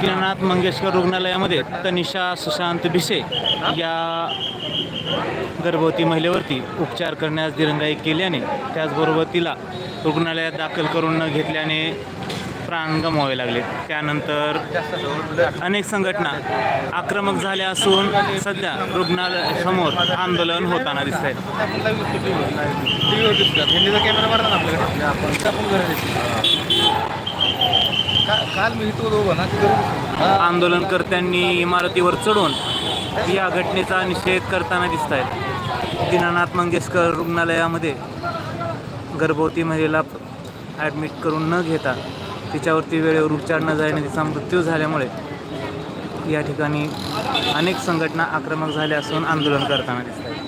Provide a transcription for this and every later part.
किरणनाथ मंगेशकर रुग्णालयामध्ये तनिषा सुशांत भिसे या गर्भवती महिलेवरती उपचार करण्यास दिरंगाई केल्याने त्याचबरोबर तिला रुग्णालयात दाखल करून न घेतल्याने प्राण गमावे लागले त्यानंतर अनेक संघटना आक्रमक झाल्या असून सध्या रुग्णालयासमोर आंदोलन होताना दिसत आहेत आंदोलनकर्त्यांनी इमारतीवर चढून या घटनेचा निषेध करताना दिसत आहेत दीनानाथ मंगेशकर रुग्णालयामध्ये गर्भवती महिलेला ॲडमिट करून न घेता तिच्यावरती वेळेवर उपचार न झाल्याने तिचा मृत्यू झाल्यामुळे या ठिकाणी अनेक संघटना आक्रमक झाल्या असून आंदोलन करताना दिसत आहेत.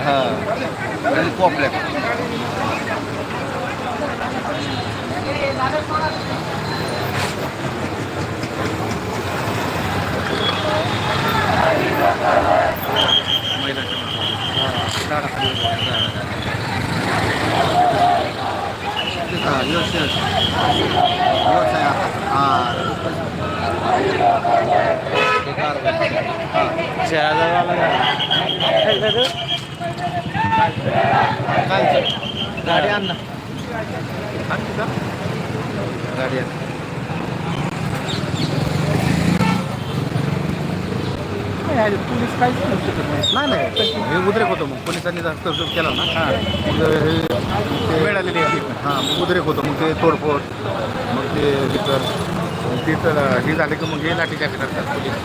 हां. Ah, yes, yes. Yes, saya. Ah. Lagi. Itu. आण पोलीस काहीच करू शकत नाही. नाही नाही. हे उद्रेक होतो मग. पोलिसांनी हस्तक्षेप केला ना मग हे ते मिळालेली हां मग उद्रेक होतो. मग ते तोडफोड मग ते तिथं तिथं हे झाले की मग हे लाठीचार्ज करतात पोलीस.